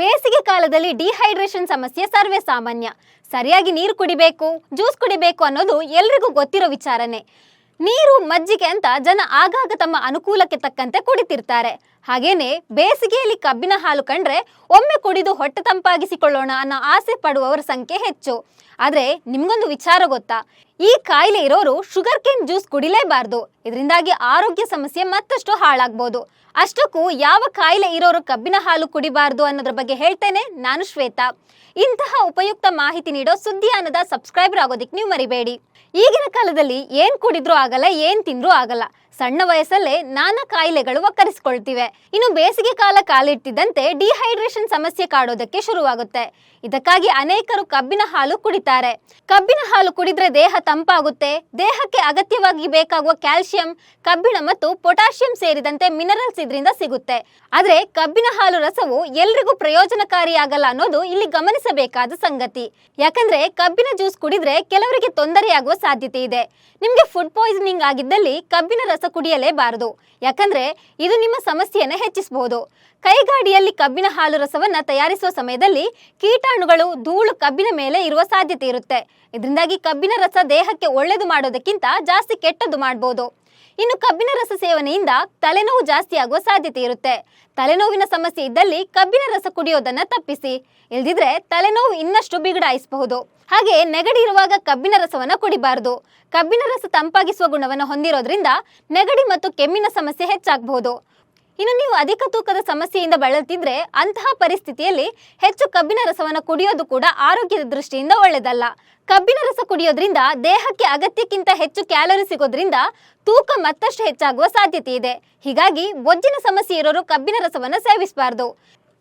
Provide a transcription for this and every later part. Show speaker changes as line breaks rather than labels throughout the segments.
ಬೇಸಿಗೆ ಕಾಲದಲ್ಲಿ ಡಿಹೈಡ್ರೇಷನ್ ಸಮಸ್ಯೆ ಸರ್ವೇ ಸಾಮಾನ್ಯ. ಸರಿಯಾಗಿ ನೀರು ಕುಡಿಬೇಕು ಜ್ಯೂಸ್ ಕುಡಿಬೇಕು ಅನ್ನೋದು ಎಲ್ರಿಗೂ ಗೊತ್ತಿರೋ ವಿಚಾರನೆ. ನೀರು ಮಜ್ಜಿಗೆ ಅಂತ ಜನ ಆಗಾಗ ತಮ್ಮ ಅನುಕೂಲಕ್ಕೆ ತಕ್ಕಂತೆ ಕುಡಿತಿರ್ತಾರೆ. ಹಾಗೇನೆ ಬೇಸಿಗೆಯಲ್ಲಿ ಕಬ್ಬಿನ ಹಾಲು ಕಂಡ್ರೆ ಒಮ್ಮೆ ಕುಡಿದು ಹೊಟ್ಟೆ ತಂಪಾಗಿಸಿಕೊಳ್ಳೋಣ ಅನ್ನೋ ಆಸೆ ಪಡುವವರ ಸಂಖ್ಯೆ ಹೆಚ್ಚು. ಆದ್ರೆ ನಿಮ್ಗೊಂದು ವಿಚಾರ ಗೊತ್ತಾ? ಈ ಕಾಯಿಲೆ ಇರೋರು ಶುಗರ್ ಕೇನ್ ಜ್ಯೂಸ್ ಕುಡಿಲೇಬಾರ್ದು. ಇದರಿಂದಾಗಿ ಆರೋಗ್ಯ ಸಮಸ್ಯೆ ಮತ್ತಷ್ಟು ಹಾಳಾಗ್ಬೋದು. ಅಷ್ಟಕ್ಕೂ ಯಾವ ಕಾಯಿಲೆ ಇರೋರು ಕಬ್ಬಿನ ಹಾಲು ಕುಡಿಬಾರ್ದು ಅನ್ನೋದ್ರ ಬಗ್ಗೆ ಹೇಳ್ತೇನೆ ನಾನು ಶ್ವೇತಾ. ಇಂತಹ ಉಪಯುಕ್ತ ಮಾಹಿತಿ ನೀಡೋ ಸುದ್ದಿಯಾನದ ಸಬ್ಸ್ಕ್ರೈಬರ್ ಆಗೋದಿಕ್ ನೀವು ಮರಿಬೇಡಿ. ಈಗಿನ ಕಾಲದಲ್ಲಿ ಏನ್ ಕುಡಿದ್ರೂ ಆಗಲ್ಲ, ಏನ್ ತಿಂದ್ರೂ ಆಗಲ್ಲ. ಸಣ್ಣ ವಯಸ್ಸಲ್ಲೇ ನಾನಾ ಕಾಯಿಲೆಗಳು ಒಕ್ಕರಿಸಿಕೊಳ್ತಿವೆ ಇನ್ನು ಬೇಸಿಗೆ ಕಾಲ ಕಾಲಿಟ್ಟಿದ್ದಂತೆ ಡಿಹೈಡ್ರೇಷನ್ ಸಮಸ್ಯೆ ಕಾಡೋದಕ್ಕೆ ಶುರುವಾಗುತ್ತೆ. ಇದಕ್ಕಾಗಿ ಅನೇಕರು ಕಬ್ಬಿನ ಹಾಲು ಕುಡಿತಾರೆ. ಕಬ್ಬಿನ ಹಾಲು ಕುಡಿದ್ರೆ ದೇಹ ತಂಪಾಗುತ್ತೆ. ದೇಹಕ್ಕೆ ಅಗತ್ಯವಾಗಿ ಬೇಕಾಗುವ ಕ್ಯಾಲ್ಸಿಯಂ, ಕಬ್ಬಿಣ ಮತ್ತು ಪೊಟ್ಯಾಷಿಯಂ ಸೇರಿದಂತೆ ಮಿನರಲ್ಸ್ ಇದರಿಂದ ಸಿಗುತ್ತೆ. ಆದ್ರೆ ಕಬ್ಬಿನ ಹಾಲು ರಸವು ಎಲ್ರಿಗೂ ಪ್ರಯೋಜನಕಾರಿಯಾಗಲ್ಲ ಅನ್ನೋದು ಇಲ್ಲಿ ಗಮನಿಸಬೇಕಾದ ಸಂಗತಿ. ಯಾಕಂದ್ರೆ ಕಬ್ಬಿನ ಜ್ಯೂಸ್ ಕುಡಿದ್ರೆ ಕೆಲವರಿಗೆ ತೊಂದರೆಯಾಗುವ ಸಾಧ್ಯತೆ ಇದೆ. ನಿಮ್ಗೆ ಫುಡ್ ಪಾಯ್ಸನಿಂಗ್ ಆಗಿದ್ದಲ್ಲಿ ಕಬ್ಬಿನ ರಸ ಕುಡಿಯಲೇಬಾರದು. ಯಾಕಂದ್ರೆ ಇದು ನಿಮ್ಮ ಸಮಸ್ಯೆಯನ್ನು ಹೆಚ್ಚಿಸಬಹುದು ಕೈಗಾಡಿಯಲ್ಲಿ ಕಬ್ಬಿನ ಹಾಲು ರಸವನ್ನ ತಯಾರಿಸುವ ಸಮಯದಲ್ಲಿ ಕೀಟಾಣುಗಳು ಧೂಳು ಕಬ್ಬಿನ ಮೇಲೆ ಇರುವ ಸಾಧ್ಯತೆ ಇರುತ್ತೆ. ಇದರಿಂದಾಗಿ ಕಬ್ಬಿನ ರಸ ದೇಹಕ್ಕೆ ಒಳ್ಳೆಯದು ಮಾಡೋದಕ್ಕಿಂತ ಜಾಸ್ತಿ ಕೆಟ್ಟದ್ದು ಮಾಡಬಹುದು ಇನ್ನು ಕಬ್ಬಿನ ರಸ ಸೇವನೆಯಿಂದ ತಲೆನೋವು ಜಾಸ್ತಿ ಆಗುವ ಸಾಧ್ಯತೆ ಇರುತ್ತೆ. ತಲೆನೋವಿನ ಸಮಸ್ಯೆ ಇದ್ದಲ್ಲಿ ಕಬ್ಬಿನ ರಸ ಕುಡಿಯೋದನ್ನ ತಪ್ಪಿಸಿ. ಇಲ್ದಿದ್ರೆ ತಲೆನೋವು ಇನ್ನಷ್ಟು ಬಿಗಡಾಯಿಸಬಹುದು. ಹಾಗೆ ನೆಗಡಿ ಇರುವಾಗ ಕಬ್ಬಿನ ರಸವನ್ನ ಕುಡಿಬಾರದು. ಕಬ್ಬಿನ ರಸ ತಂಪಾಗಿಸುವ ಗುಣವನ್ನು ಹೊಂದಿರೋದ್ರಿಂದ ನೆಗಡಿ ಮತ್ತು ಕೆಮ್ಮಿನ ಸಮಸ್ಯೆ ಹೆಚ್ಚಾಗಬಹುದು. ಇನ್ನು ನೀವು ಅಧಿಕ ತೂಕದ ಸಮಸ್ಯೆಯಿಂದ ಬಳಲ್ತಿದ್ರೆ ಅಂತಹ ಪರಿಸ್ಥಿತಿಯಲ್ಲಿ ಹೆಚ್ಚು ಕಬ್ಬಿನ ರಸವನ್ನು ಕುಡಿಯೋದು ಕೂಡ ಆರೋಗ್ಯದ ದೃಷ್ಟಿಯಿಂದ ಒಳ್ಳೆಯದಲ್ಲ. ಕಬ್ಬಿನ ರಸ ಕುಡಿಯೋದ್ರಿಂದ ದೇಹಕ್ಕೆ ಅಗತ್ಯಕ್ಕಿಂತ ಹೆಚ್ಚು ಕ್ಯಾಲೋರಿ ಸಿಗೋದ್ರಿಂದ ತೂಕ ಮತ್ತಷ್ಟು ಹೆಚ್ಚಾಗುವ ಸಾಧ್ಯತೆ ಇದೆ. ಹೀಗಾಗಿ ಬೊಜ್ಜಿನ ಸಮಸ್ಯೆ ಇರೋರು ಕಬ್ಬಿನ ರಸವನ್ನು ಸೇವಿಸಬಾರ್ದು.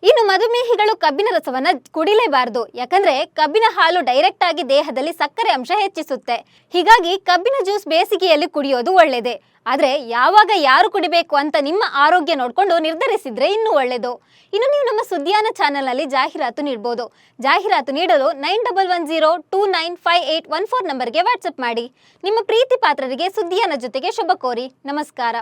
ಇನ್ನು ಮಧುಮೇಹಿಗಳು ಕಬ್ಬಿನ ರಸವನ್ನ ಕುಡಿಲೇಬಾರದು. ಯಾಕಂದ್ರೆ ಕಬ್ಬಿನ ಹಾಲು ಡೈರೆಕ್ಟ್ ಆಗಿ ದೇಹದಲ್ಲಿ ಸಕ್ಕರೆ ಅಂಶ ಹೆಚ್ಚಿಸುತ್ತೆ. ಹೀಗಾಗಿ ಕಬ್ಬಿನ ಜ್ಯೂಸ್ ಬೇಸಿಗೆಯಲ್ಲಿ ಕುಡಿಯೋದು ಒಳ್ಳೆಯದೇ ಆದ್ರೆ ಯಾವಾಗ ಯಾರು ಕುಡಿಬೇಕು ಅಂತ ನಿಮ್ಮ ಆರೋಗ್ಯ ನೋಡ್ಕೊಂಡು ನಿರ್ಧರಿಸಿದ್ರೆ ಇನ್ನೂ ಒಳ್ಳೆಯದು ಇನ್ನು ನೀವು ನಮ್ಮ ಸುದ್ದಿಯಾನ ಚಾನೆಲ್ನಲ್ಲಿ ಜಾಹೀರಾತು ನೀಡಬಹುದು ಜಾಹೀರಾತು ನೀಡಲು nine double one zero two nine five eight one four ನಂಬರ್ಗೆ ವಾಟ್ಸಪ್ ಮಾಡಿ. ನಿಮ್ಮ ಪ್ರೀತಿ ಪಾತ್ರರಿಗೆ ಸುದ್ದಿಯಾನ ಜೊತೆಗೆ ಶುಭ ಕೋರಿ. ನಮಸ್ಕಾರ.